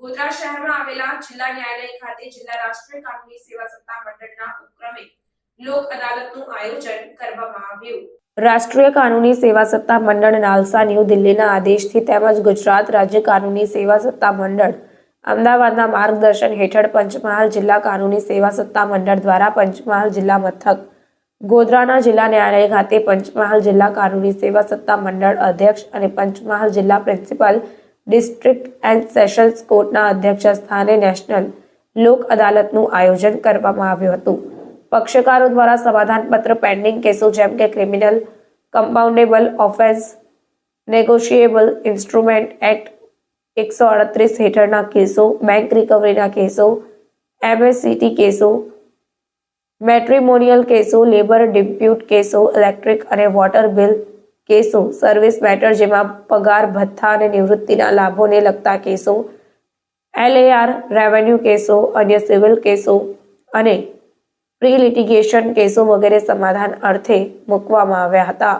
ગોધરા શહેરમાં આવેલા જિલ્લા ન્યાયાલય ખાતે જિલ્લા રાષ્ટ્રીય કાનૂની સેવા સત્તા મંડળના ઉપક્રમે લોક અદાલતનું આયોજન કરવામાં આવ્યું. રાષ્ટ્રીય કાનૂની સેવા સત્તા મંડળ નાલસા ન્યૂ દિલ્હીના આદેશથી તેમજ ગુજરાત રાજ્ય કાનૂની સેવા સત્તા મંડળ અમદાવાદના માર્ગદર્શન હેઠળ પંચમહાલ જિલ્લા કાનૂની સેવા સત્તા મંડળ દ્વારા પંચમહાલ જિલ્લા મથક, ગોધરાના જિલ્લા ન્યાયાલય ખાતે પંચમહાલ જિલ્લા કાનૂની સેવા સત્તા મંડળ અધ્યક્ષ અને પંચમહાલ જિલ્લા પ્રિન્સિપલ ડિસ્ટ્રિક્ટ એન્ડ સેશન્સ કોર્ટના અધ્યક્ષ સ્થાને નેશનલ લોક અદાલતનું આયોજન કરવામાં આવ્યું હતું. પક્ષકારો દ્વારા સમાધાનપત્ર પેન્ડિંગ કેસો જેમ કે criminal compoundable offence negotiable instrument act એકસો અડત્રીસ હેઠળના કેસો, બેંક રિકવરીના કેસો, એમએસસીટી કેસો, મેટ્રિમોનિયલ કેસો, લેબર ડિપ્યુટ કેસો, ઇલેક્ટ્રિક અને વોટર બિલ કેસો સર્વિસ મેટર જેમાં પગાર, ભથ્થા અને નિવૃત્તિના લાભોને લગતા કેસો એલએઆર રેવન્યુ કેસો, અન્ય સિવિલ કેસો અને પ્રી લિટિગેશન કેસો વગેરે સમાધાન અર્થે મૂકવામાં આવ્યા હતા.